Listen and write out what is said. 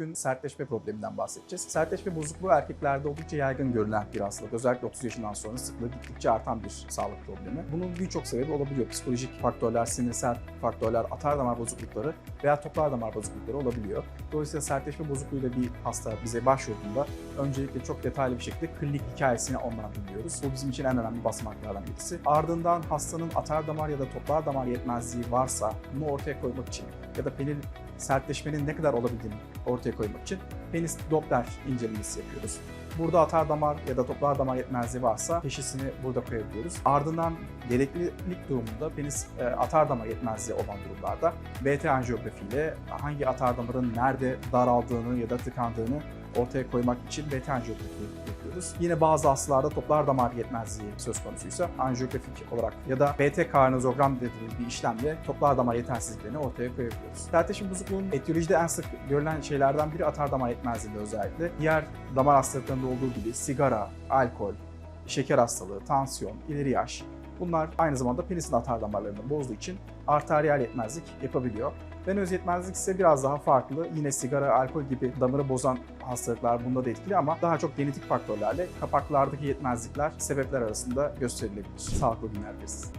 bugün sertleşme probleminden bahsedeceğiz. Sertleşme bozukluğu erkeklerde oldukça yaygın görülen bir hastalık. Özellikle 30 yaşından sonra sıklığı gittikçe artan bir sağlık problemi. Bunun birçok sebebi olabiliyor. Psikolojik faktörler, sinirsel faktörler, atar damar bozuklukları veya toplar damar bozuklukları olabiliyor. Dolayısıyla sertleşme bozukluğuyla bir hasta bize başvurduğunda öncelikle çok detaylı bir şekilde klinik hikayesini ondan dinliyoruz. Bu bizim için en önemli basamaklardan birisi. Ardından hastanın atar damar ya da toplar damar yetmezliği varsa bunu ortaya koymak için ya da penil sertleşmenin ne kadar olabildiğini ortaya koymak için penis Doppler incelemesi yapıyoruz. Burada atar damar ya da toplar damar yetmezliği varsa teşhisini burada koyabiliyoruz. Ardından gereklilik durumunda penis e, atar damar yetmezliği olan durumlarda BT anjiyografi ile hangi atar damarın nerede daraldığını ya da tıkandığını ortaya koymak için BT anjiyografi yapıyoruz. Yine bazı hastalarda toplar damar yetmezliği söz konusuysa anjiyografik olarak ya da BT karnozogram dediğimiz bir işlemle toplar damar yetersizliklerini ortaya koyabiliyoruz. Sertleşim bozukluğunun etiyolojide en sık görülen şeylerden biri atar damar yetmezliğinde özellikle. Diğer damar hastalıklarında olduğu gibi sigara, alkol, şeker hastalığı, tansiyon, ileri yaş bunlar aynı zamanda penisin atar damarlarını bozduğu için arteriyel yetmezlik yapabiliyor. Venöz yetmezlik ise biraz daha farklı. Yine sigara, alkol gibi damarı bozan hastalıklar bunda da etkili ama daha çok genetik faktörlerle kapaklardaki yetmezlikler sebepler arasında gösterilebilir. Sağlıklı günler dileriz.